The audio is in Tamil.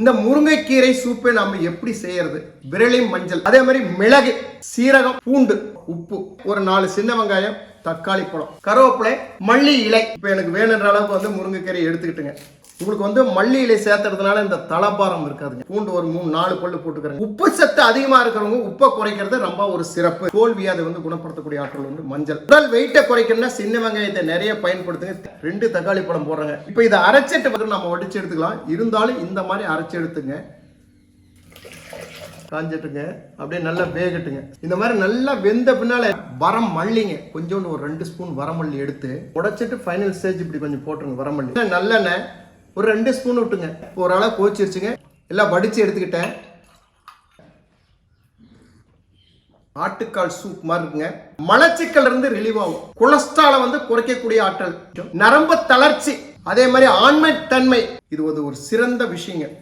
இந்த முருங்கைக்கீரை சூப்பை நம்ம எப்படி செய்யறது? விரலி மஞ்சள். அதே மாதிரி மிளகு சீரகம் பூண்டு உப்பு. ஒரு நாலு சின்ன வெங்காயம் தக்காளி பழம். கருவேப்பிலை மல்லி இலை. இப்போ எனக்கு வேணுன்ற அளவுக்கு வந்து முருங்கைக்கீரை எடுத்துக்கிட்டுங்க. உங்களுக்கு வந்து மல்லி இலை சேர்த்துறதுனால இந்த தலபாரம் இருக்காதுங்க. பூண்டு ஒரு மூணு நாலு பல்லு போட்டுக்கிறாங்க. உப்பு சத்து அதிகமா இருக்கிறவங்க உப்பை குறைக்கிறது ரொம்ப ஒரு சிறப்பு. தோல்வி அதை வந்து குணப்படுத்தக்கூடிய ஆற்றல் வந்து மஞ்சள். உடல் வெயிட்டை குறைக்கணும்னா சின்ன வெங்காயத்தை நிறைய பயன்படுத்துங்க. ரெண்டு தக்காளி பழம் போடுறாங்க. இப்போ இதை அரைச்சிட்டு வந்து நம்ம ஒடிச்சு எடுத்துக்கலாம். இருந்தாலும் இந்த மாதிரி அரைச்சி எடுத்துங்க. காஞ்சிட்டுங்க. அப்படியே நல்லா வேகட்டுங்க. இந்த மாதிரி நல்லா வெந்த பின்னால வரம் மல்லிங்க. கொஞ்சோண்டு ஒரு ரெண்டு ஸ்பூன் வரமல்லி எடுத்து உடைச்சிட்டு ஃபைனல் ஸ்டேஜ் இப்படி கொஞ்சம் போட்டுருங்க வரமல்லி நல்லெண்ணெய் ஒரு ரெண்டு ஸ்பூன் விட்டுங்க. இப்போ ஒரு கோச்சிருச்சுங்க எல்லாம் வடிச்சு எடுத்துக்கிட்டேன். ஆட்டுக்கால் சூப் மாதிரி இருக்குங்க. மலச்சிக்கல் இருந்து ரிலீவ் ஆகும். கொலஸ்ட்ராலை வந்து குறைக்கக்கூடிய ஆற்றல். நரம்பு தளர்ச்சி. அதே மாதிரி ஆண்மை தன்மை. இது ஒரு சிறந்த விஷயங்க.